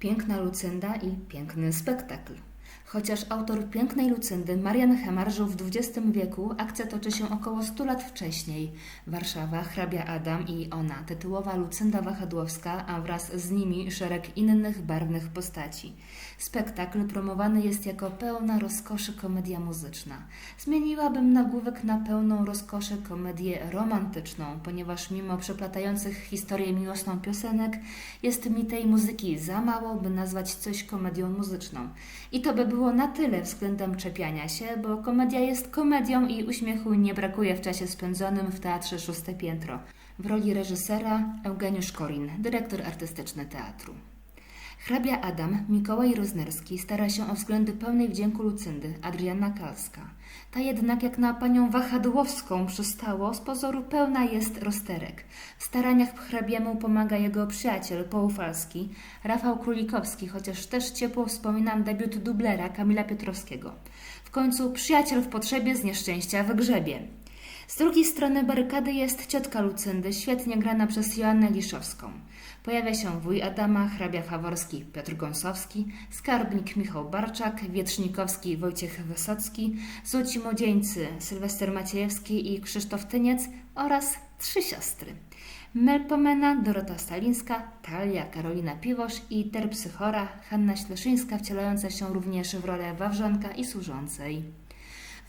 Piękna Lucynda i piękny spektakl. Chociaż autor Pięknej Lucyndy, Marian Hemar, żył w XX wieku, akcja toczy się około 100 lat wcześniej. Warszawa, hrabia Adam i ona, tytułowa Lucynda Wahadłowska, a wraz z nimi szereg innych barwnych postaci. Spektakl promowany jest jako pełna rozkoszy komedia muzyczna. Zmieniłabym nagłówek na pełną rozkoszy komedię romantyczną, ponieważ mimo przeplatających historię miłosną piosenek, jest mi tej muzyki za mało, by nazwać coś komedią muzyczną. I to by było na tyle względem czepiania się, bo komedia jest komedią i uśmiechu nie brakuje w czasie spędzonym w Teatrze Szóste Piętro. W roli reżysera Eugeniusz Korin, dyrektor artystyczny teatru. Hrabia Adam, Mikołaj Roznerski stara się o względy pełnej wdzięku Lucyndy, Adriana Kalska. Ta jednak jak na panią Wahadłowską przystało, z pozoru pełna jest rozterek. W staraniach hrabiemu pomaga jego przyjaciel poufalski, Rafał Królikowski, chociaż też ciepło wspominam debiut dublera Kamila Piotrowskiego. W końcu przyjaciel w potrzebie z nieszczęścia wygrzebie. Z drugiej strony barykady jest ciotka Lucyndy, świetnie grana przez Joannę Liszowską. Pojawia się wuj Adama, hrabia Faworski Piotr Gąsowski, skarbnik Michał Barczak, wietrznikowski Wojciech Wysocki, złoci młodzieńcy Sylwester Maciejewski i Krzysztof Tyniec oraz trzy siostry. Melpomena, Dorota Stalińska, Talia, Karolina Piwosz i terpsychora Hanna Śleszyńska wcielająca się również w rolę Wawrzanka i służącej.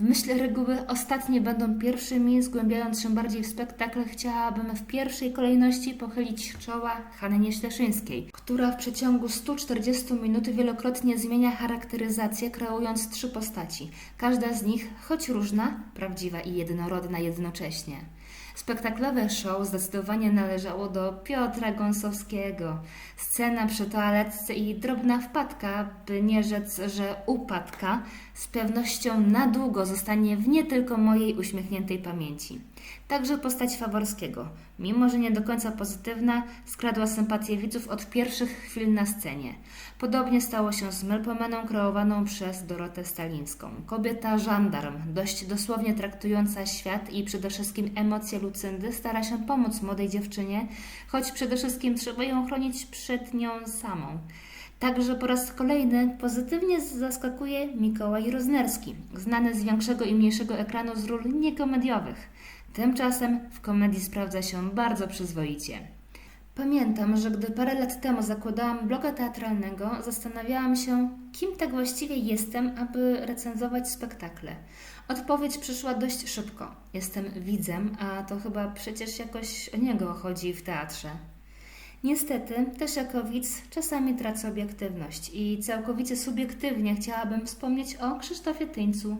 W myśl reguły ostatnie będą pierwszymi, zgłębiając się bardziej w spektakl, chciałabym w pierwszej kolejności pochylić czoła Hannie Śleszyńskiej, która w przeciągu 140 minut wielokrotnie zmienia charakteryzację, kreując trzy postaci. Każda z nich, choć różna, prawdziwa i jednorodna jednocześnie. Spektaklowe show zdecydowanie należało do Piotra Gąsowskiego. Scena przy toaletce i drobna wpadka, by nie rzec, że upadka, z pewnością na długo zostanie w nie tylko mojej uśmiechniętej pamięci. Także postać Faworskiego, mimo że nie do końca pozytywna, skradła sympatię widzów od pierwszych chwil na scenie. Podobnie stało się z Melpomeną kreowaną przez Dorotę Stalińską. Kobieta żandarm, dość dosłownie traktująca świat i przede wszystkim emocje Lucyndy, stara się pomóc młodej dziewczynie, choć przede wszystkim trzeba ją chronić przed nią samą. Także po raz kolejny pozytywnie zaskakuje Mikołaj Roznerski, znany z większego i mniejszego ekranu z ról niekomediowych. Tymczasem w komedii sprawdza się bardzo przyzwoicie. Pamiętam, że gdy parę lat temu zakładałam bloga teatralnego, zastanawiałam się, kim tak właściwie jestem, aby recenzować spektakle. Odpowiedź przyszła dość szybko. Jestem widzem, a to chyba przecież jakoś o niego chodzi w teatrze. Niestety, też jako widz czasami tracę obiektywność i całkowicie subiektywnie chciałabym wspomnieć o Krzysztofie Tyńcu.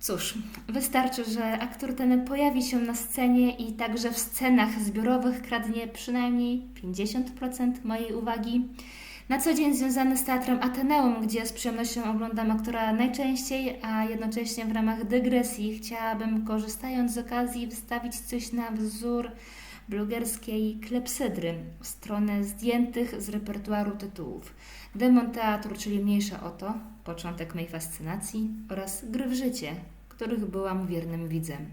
Cóż, wystarczy, że aktor ten pojawi się na scenie i także w scenach zbiorowych kradnie przynajmniej 50% mojej uwagi. Na co dzień związany z teatrem Ateneum, gdzie z przyjemnością oglądam aktora najczęściej, a jednocześnie w ramach dygresji chciałabym, korzystając z okazji, wstawić coś na wzór blogerskiej klepsydry stronę zdjętych z repertuaru tytułów. Demon Teatru, czyli Mniejsza o to, początek mej fascynacji oraz Gry w życie, których byłam wiernym widzem.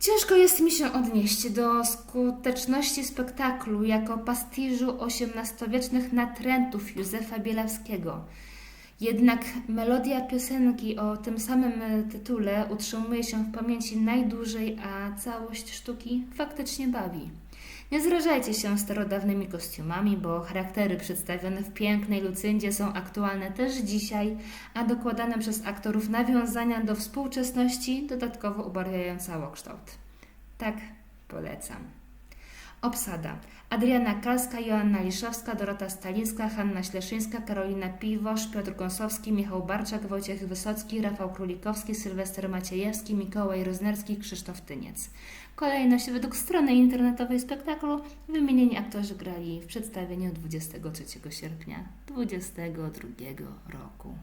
Ciężko jest mi się odnieść do skuteczności spektaklu jako pastiżu XVIII-wiecznych natrętów Józefa Bielawskiego. Jednak melodia piosenki o tym samym tytule utrzymuje się w pamięci najdłużej, a całość sztuki faktycznie bawi. Nie zrażajcie się starodawnymi kostiumami, bo charaktery przedstawione w pięknej Lucyndzie są aktualne też dzisiaj, a dokładane przez aktorów nawiązania do współczesności dodatkowo ubarwiają całokształt. Tak, polecam. Obsada. Adriana Kalska, Joanna Liszowska, Dorota Stalińska, Hanna Śleszyńska, Karolina Piwosz, Piotr Gąsowski, Michał Barczak, Wojciech Wysocki, Rafał Królikowski, Sylwester Maciejewski, Mikołaj Roznerski, Krzysztof Tyniec. Kolejność według strony internetowej spektaklu wymienieni aktorzy grali w przedstawieniu 23 sierpnia 2022 roku.